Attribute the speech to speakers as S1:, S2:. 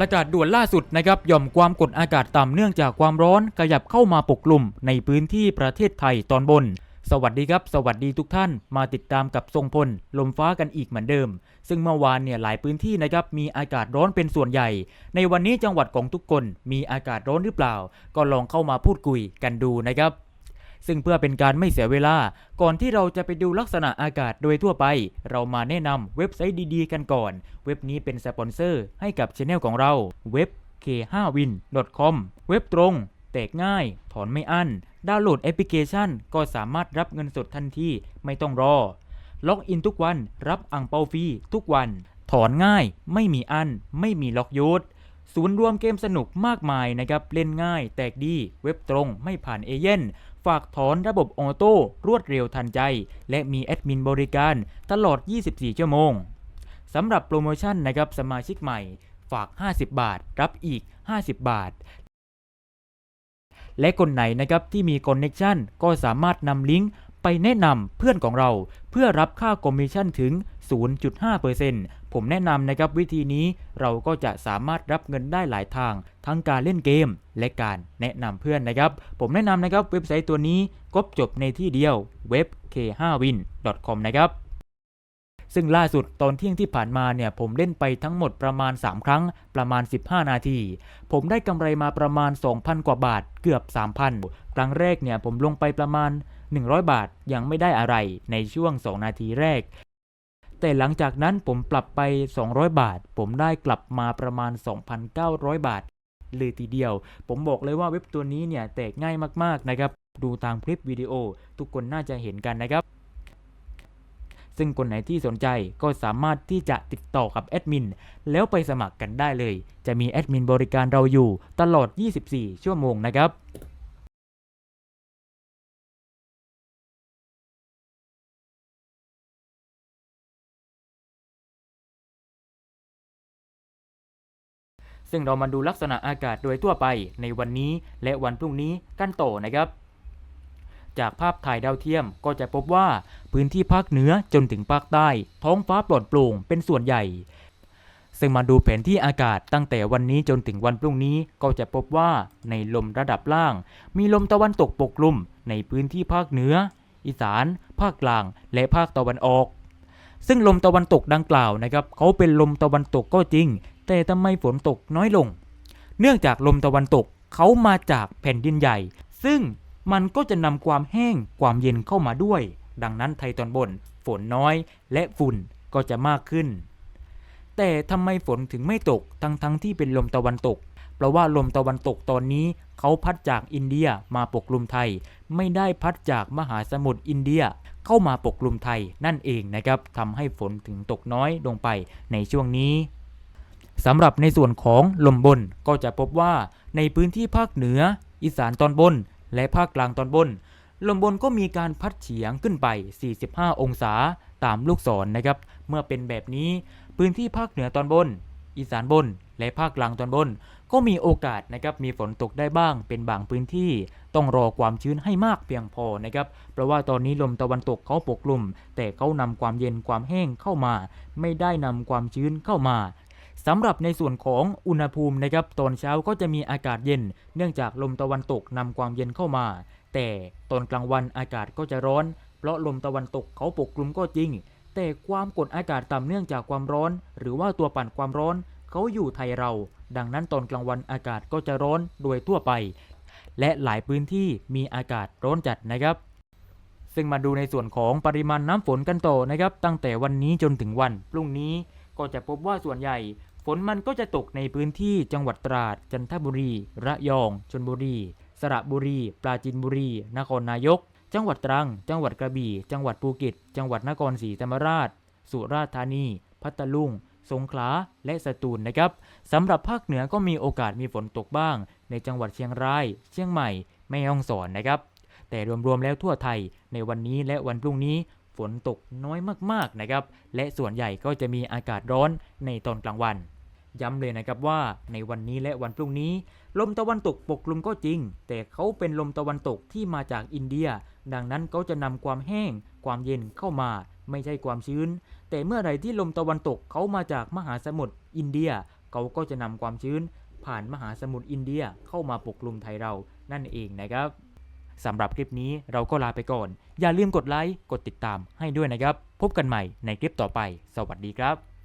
S1: ประกาศด่วนล่าสุดนะครับย่อมความกดอากาศต่ำเนื่องจากความร้อนขยับเข้ามาปกคลุมในพื้นที่ประเทศไทยตอนบน สวัสดีครับ สวัสดีทุกท่าน มาติดตามกับทรงพล ลมฟ้ากันอีกเหมือนเดิม ซึ่งเมื่อวานเนี่ยหลายพื้นที่นะครับมีอากาศร้อนเป็นส่วนใหญ่ ในวันนี้จังหวัดของทุกคนมีอากาศร้อนหรือเปล่า ก็ลองเข้ามาพูดคุยกันดูนะครับ ซึ่งเพื่อเป็นการไม่เสียเวลา ก่อนที่เราจะไปดูลักษณะอากาศโดยทั่วไป เรามาแนะนำเว็บไซต์ดีๆ กันก่อน เว็บนี้เป็นสปอนเซอร์ให้กับช anel ของเรา เว็บ k5win.com เว็บตรง แตกง่าย ถอนไม่อั้น ดาวน์โหลดแอปพลิเคชัน ก็สามารถรับเงินสดทันที ไม่ต้องรอ ล็อกอินทุกวัน รับอ่างเปาฟรีทุกวัน ถอนง่าย ไม่มีอัน ไม่มีล็อกยูด ศูนย์รวมเกมสนุกมากมายนะครับ เล่นง่าย แตกดี เว็บตรง ไม่ผ่านเอเย่นฝากถอนระบบออโต้รวดเร็วทันใจ และมีแอดมินบริการตลอด 24 ชั่วโมงสำหรับโปรโมชั่นนะครับสมาชิกใหม่ฝาก 50 บาท รับอีก 50 บาท และคนไหนนะครับที่มีคอนเน็ชันก็สามารถนำลิงก์ ไปแนะนำเพื่อนของเราเพื่อรับค่าคอมมิชชั่นถึง 0.5%ผมแนะนำนะครับวิธีนี้เราก็จะสามารถรับเงินได้หลายทาง ทั้งการเล่นเกมและการแนะนำเพื่อนนะครับ ผมแนะนำนะครับเว็บไซต์ตัวนี้ครบจบในที่เดียวเว็บ k5win.com นะครับซึ่งล่าสุดตอนเที่ยงที่ผ่านมาเนี่ยผมเล่นไปทั้งหมดประมาณ 3 ครั้ง ประมาณ 15 นาที ผมได้กำไรมาประมาณ 2,000 กว่าบาทเกือบ 3,000 ครั้งแรกเนี่ยผมลงไปประมาณ 100 บาทยังไม่ได้อะไรในช่วง 2 นาทีแรก แต่หลังจากนั้นผมปรับไป 200 บาท ผมได้กลับมาประมาณ 2,900 บาท เลยทีเดียว ผมบอกเลยว่าเว็บตัวนี้เนี่ยแตกง่ายมากๆนะครับ ดูตามคลิปวิดีโอ ทุกคนน่าจะเห็นกันนะครับซึ่งคนไหนที่สนใจก็สามารถที่จะติดต่อกับแอดมินแล้วไปสมัครกันได้เลย จะมีแอดมินบริการเราอยู่ตลอด 24 ชั่วโมงนะครับ ซึ่งเรามาดูลักษณะอากาศโดยทั่วไปในวันนี้และวันพรุ่งนี้กันต่อนะครับจากภาพถ่ายดาวเทียมก็จะพบว่าพื้นที่ภาคเหนือจนถึงภาคใต้ ท้องฟ้าปลอดโปร่งเป็นส่วนใหญ่ ซึ่งมาดูแผนที่อากาศตั้งแต่วันนี้จนถึงวันพรุ่งนี้ก็จะพบว่าในลมระดับล่าง มีลมตะวันตกปกคลุมในพื้นที่ภาคเหนือ อีสาน ภาคกลาง และภาคตะวันออก ซึ่งลมตะวันตกดังกล่าวนะครับเขาเป็นลมตะวันตกก็จริง แต่ทำไมฝนตกน้อยลง เนื่องจากลมตะวันตกเขามาจากแผ่นดินใหญ่ ซึ่งมันก็จะนำความแห้งความเย็นเข้ามาด้วย ดังนั้นไทยตอนบน ฝนน้อยและฝุ่นก็จะมากขึ้น แต่ทำไมฝนถึงไม่ตกทั้งทั้งๆที่เป็นลมตะวันตก เพราะว่าลมตะวันตกตอนนี้เขาพัดจากอินเดียมาปกคลุมไทย ไม่ได้พัดจากมหาสมุทรอินเดียเข้ามาปกคลุมไทยนั่นเองนะครับทำให้ฝนถึงตกน้อยลงไปในช่วงนี้ สำหรับในส่วนของลมบนก็จะพบว่าในพื้นที่ภาคเหนือ อีสานตอนบน และภาคกลางตอนบน ลมบนก็มีการพัดเฉียงขึ้นไป 45 องศาตามลูกศรนนะครับ เมื่อเป็นแบบนี้พื้นที่ภาคเหนือตอนบน อีสานบน และภาคกลางตอนบน ก็มีโอกาสนะครับมีฝนตกได้บ้างเป็นบางพื้นที่ ต้องรอความชื้นให้มากเพียงพอนะครับ เพราะว่าตอนนี้ลมตะวันตกเขาปกคลุมแต่เขานำความเย็นความแห้งเข้ามา ไม่ได้นำความชื้นเข้ามา สำหรับในส่วนของอุณหภูมินะครับตอนเช้าก็จะมีอากาศเย็น เนื่องจากลมตะวันตกนำความเย็นเข้ามา แต่ตอนกลางวันอากาศก็จะร้อน เพราะลมตะวันตกเขาปกคลุมก็จริง แต่ความกดอากาศต่ำเนื่องจากความร้อน หรือว่าตัวปั่นความร้อนเขาอยู่ไทยเรา ดังนั้นตอนกลางวันอากาศก็จะร้อนโดยทั่วไป และหลายพื้นที่มีอากาศร้อนจัดนะครับ ซึ่งมาดูในส่วนของปริมาณน้ำฝนกันต่อนะครับ ตั้งแต่วันนี้จนถึงวันพรุ่งนี้ก็จะพบว่าส่วนใหญ่ นมันก็จะตกในพื้นที่จังหวัดตราด จันทบุรี ระยองชลบุรี สระบุรี ปราจีนบุรี นครนายก จังหวัดตรัง จังหวัดกระบี่ จังหวัดภูเก็ต จังหวัดนครศรีธรรมราช สุราษฎร์ธานี พัทลุง สงขลา และสตูลนะครับสำหรับภาคเหนือก็มีโอกาสมีฝนตกบ้าง ในจังหวัดเชียงราย เชียงใหม่ แม่ฮ่องสอนนะครับ แต่รวมๆแล้วทั่วไทย ในวันนี้และวันพรุ่งนี้ฝนตกน้อยมากๆนะครับ และส่วนใหญ่ก็จะมีอากาศร้อนในตอนกลางวัน ย้ำเลยนะครับว่าในวันนี้และวันพรุ่งนี้ ลมตะวันตกปกคลุมก็จริง แต่เขาเป็นลมตะวันตกที่มาจากอินเดีย ดังนั้นเขาจะนำความแห้ง ความเย็นเข้ามา ไม่ใช่ความชื้น แต่เมื่อไหร่ที่ลมตะวันตกเขามาจากมหาสมุทรอินเดีย เขาก็จะนำความชื้น ผ่านมหาสมุทรอินเดียเข้ามาปกคลุมไทยเรานั่นเองนะครับสำหรับคลิปนี้เราก็ลาไปก่อน อย่าลืมกดไลค์ กดติดตามให้ด้วยนะครับ พบกันใหม่ในคลิปต่อไป สวัสดีครับ